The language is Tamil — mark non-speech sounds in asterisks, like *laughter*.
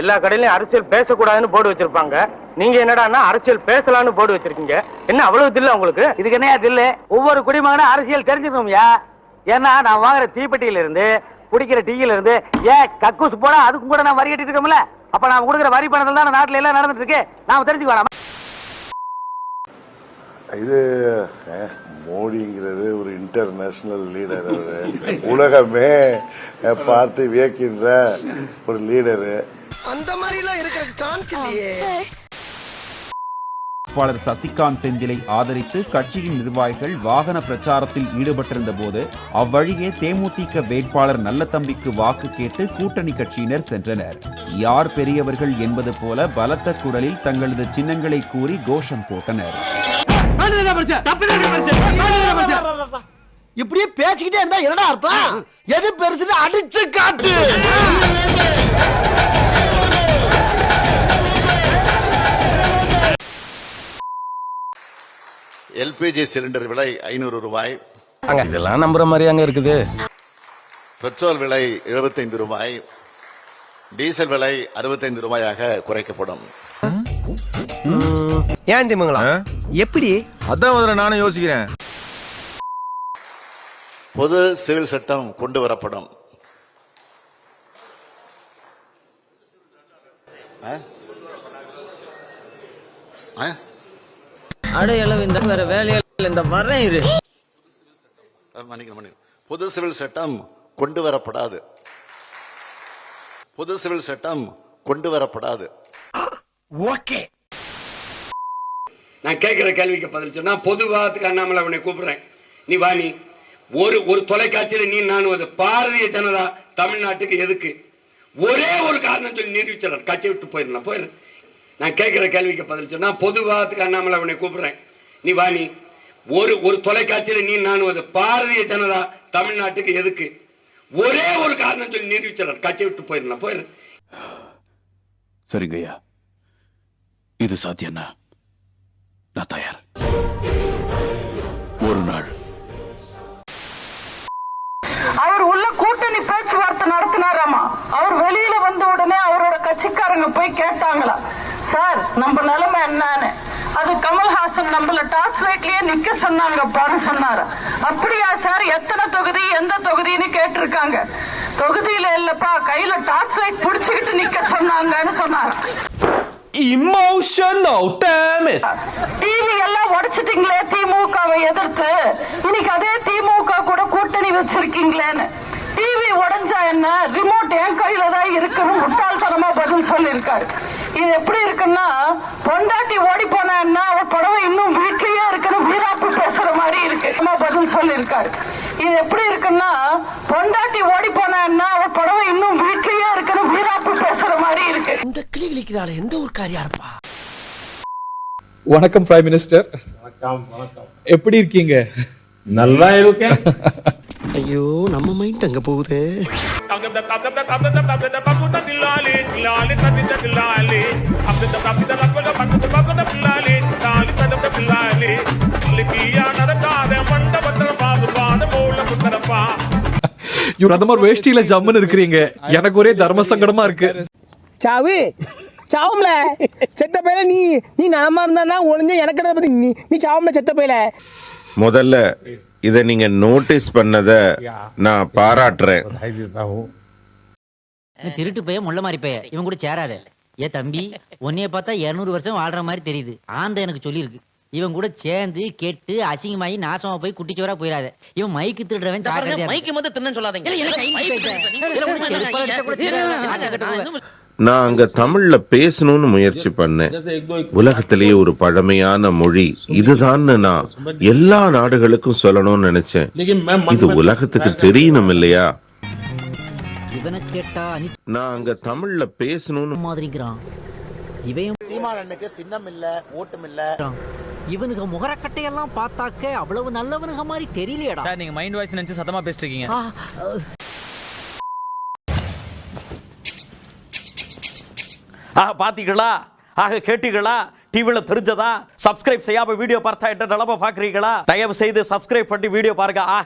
எல்லா கடையிலயும் அரசியல் பேசக்கூடாதுன்னு போர்டு வச்சிருப்பாங்க. நீங்க என்னடான்னா அரசியல் பேசலாம்னு போர்டு வச்சிருக்கீங்க. என்ன அவ்வளவு தில்ல உங்களுக்கு? இதுக்கு என்னையா தில்லு? ஒவ்வொரு குடிமகனும் அரசியல் தெரிஞ்சுக்கணும்யா? ஏன்னா நான் வாங்குற தீப்பெட்டியில இருந்து குடிக்கிற டீயில இருந்து ஏன் கக்கூஸ் போனா அதுக்கும் கூட நான் வரி கட்டிட்டு இருக்கோம்ல? அப்ப நாம கொடுக்குற வரி பணத்துல தான் நாட்டுல எல்லாம் நடந்துட்டு இருக்கு நாம தெரிஞ்சுக்க வேணாமா இது மோடிங்கிறது ஒரு இன்டர்நேஷனல் லீடர் அவரு. உலகமே பார்த்து வியக்கின்ற ஒரு லீடரு அந்த மாதிரி எல்லாம் இருக்கிற சான்ஸ் இல்லையே. வேட்பாளர் சசிகாந்த் செந்திலை ஆதரித்து கட்சியின் நிர்வாகிகள் வாகன பிரச்சாரத்தில் ஈடுபட்டிருந்த போது அவ்வழியே தேமுதிக வேட்பாளர் நல்லதம்பிக்கு வாக்கு கேட்டு கூட்டணி கட்சியினர் சென்றனர். யார் பெரியவர்கள் என்பது போல பலத்த குரலில் தங்களது சின்னங்களை கூறி கோஷம் போட்டனர். இப்படியே பேசிக்கிட்டே இருந்தா என்னடா அர்த்தம்? எது பெருசுன்னு அடிச்சு காட்டு. எல்பிஜி சிலிண்டர் விலை ஐநூறு ரூபாய். இதெல்லாம் நம்புற மாதிரி அங்க இருக்குது. பெட்ரோல் விலை 75 ரூபாய். டீசல் விலை 65 ரூபாயாக குறைக்கப்படும். ஏன் திமுங்களா? எப்படி? அதான் முதல்ல நானும் யோசிக்கிறேன். பொது சிவில் சட்டம் கொண்டு வரப்படும். ஆ? ஆ? அடையளவு இந்த வேற வேலையில இந்த வரேன் இரு. பொது சிவில் சட்டம் கொண்டு வரப்படாது பொது சிவில் சட்டம் கொண்டு வரப்படாது ஓகே. நான் கேட்கிற கேள்விக்கு பதில் சொன்னா பொது விவாதத்துக்கு அண்ணாமலை அவனை கூப்பிடுறேன். நீ வா நீ. ஒரு ஒரு தொலைக்காட்சியில நீ நான் வந்து பாரதிய ஜனதா தமிழ்நாட்டுக்கு எதுக்கு? ஒரே ஒரு காரணம் சொல்லி நிரூபிச்சிடறார் கட்சி விட்டு போயிடலாம் போயிரு. நான் கேட்கிற கேள்விக்கு பதில் சொன்னா பொது விவாதத்துக்கு அண்ணாமலை அவனை கூப்பிடுறேன். நீ வா நீ. ஒரு ஒரு தொலைக்காட்சியில நீ நான் வந்து பாரதிய ஜனதா தமிழ்நாட்டுக்கு எதுக்கு? ஒரே ஒரு காரணம் சொல்லி நிரூபிச்சிடறார் கட்சி விட்டு போயிடலாம். போயிரு. சரிங்கய்யா இது சாத்தியம்னா நான் தயார். ஒரு நாள். அவர் உள்ள கூட்டணி பேச்சுவார்த்தை நடத்தினாராமா? அவர் வெளியில வந்த உடனே அவரோட கட்சிக்காரங்க போய் கேட்டாங்களா? சார் நம்ம நிலைமை என்னன்னு? அது கமல்ஹாசன் நம்மள டார்ச் லைட்லயே நிக்க சொன்னாங்கப்பான்னு சொன்னாரு. அப்படியா சார் எத்தனை தொகுதி எந்த தொகுதின்னு கேட்டிருக்காங்க. தொகுதியில இல்லப்பா கையில டார்ச் லைட் புடிச்சுக்கிட்டு நிக்க சொன்னாங்கன்னு சொன்னாரு. இமோஷனல் டேமேஜ் டிவி எல்லாம் உடைச்சிட்டீங்களே திமுகவை எதிர்த்து. இன்னைக்கு அதே திமுக கூட கூட்டணி வச்சிருக்கீங்களேன்னு. டிவி உடைஞ்சா என்ன? ரிமோட் என் கையில தான் இருக்குன்னு முட்டாள்தனமா பதில் சொல்லியிருக்காரு. இது எப்படி இருக்குன்னா பொண்டாட்டி ஓடி போனா அவ புடவை இன்னும் வீட்லயே இருக்குன்னு வீராப்பு பேசுற மாதிரி இருக்கு. நம்ம பதில் சொல்லியிருக்காரு. இது எப்படி இருக்குன்னா பொண்டாட்டி ஓடி போனா அவ புடவை இன்னும் வீட்லயே இருக்குன்னு வீராப்பு பேசுற மாதிரி இருக்கு. இந்த கிளி கிளிக்கிறாள் எந்த ஒரு காரியா இருப்பா? வணக்கம் பிரைம் மினிஸ்டர் எப்படி இருக்கீங்க? நல்லா இருக்கேன். *laughs* ஐயோ நம்ம மைண்ட் அங்க போகுது. பிரதமர் வேஷ்டியில ஜம்முன்னு இருக்கிறீங்க. எனக்கு ஒரே தர்ம சங்கடமா இருக்கு. சாவு சாவும்ல. செத்த பையல நீ நீ நலமா இருந்தா ஒளிஞ்ச எனக்கு பத்தி நீ நீ சாவும்ல செத்த பையல. முதல்ல இத நீங்க நோட்டீஸ் பண்ணத நான் பாராட்டுறேன். திருட்டு பைய முள்ள மாதிரி பைய. இவன் கூட சேராத. ஏ தம்பி உன்னைய பார்த்தா இருநூறு வருஷம் வாழ்ற மாதிரி தெரியுது. ஆந்த எனக்கு சொல்லியிருக்கு. இவன் கூட சேர்ந்து கெட்டு அசிங்கமாயி நாசமா போய் குட்டிச்சோரா போயிடாத இவன் மைக்கு திருடுறவன் ஜாக்கிரதையா மைக்கு மட்டும் தின்னு சொல்லாதீங்க. நான் அங்க தமிழ்ல பேசணும்னு முயற்சி பண்ணேன். உலகத்திலேயே ஒரு பழமையான மொழி இதுதான்னு நான் எல்லா நாடுகளுக்கும் சொல்லணும்னு நினைச்சேன். இது உலகத்துக்கு தெரியணும் இல்லையா? இவனை கேட்டா அனி நான் அங்க தமிழ்ல பேசணும்னு மாதிரிங்கிறான். இவன் சீமானனுக்கு சின்னம் இல்ல ஓட்டும் இல்ல. இவனுக்கு முகரக்கட்டையெல்லாம் பார்த்தாக்க அவ்வளவு நல்லவனுங்க மாதிரி தெரியலையடா. சார் நீங்க மைண்ட் வாய்ஸ் நினைச்சு சத்தமா பேசிட்டு இருக்கீங்க. ஆக பார்த்தீங்களா ஆக கேட்டீங்களா டிவியில் தெரிஞ்சதா? சப்ஸ்கிரைப் செய்யாமல் வீடியோ பார்த்தா என்ன நிலமை பார்க்குறீங்களா தயவு செய்து சப்ஸ்கிரைப் பண்ணி வீடியோ பாருங்க. ஆ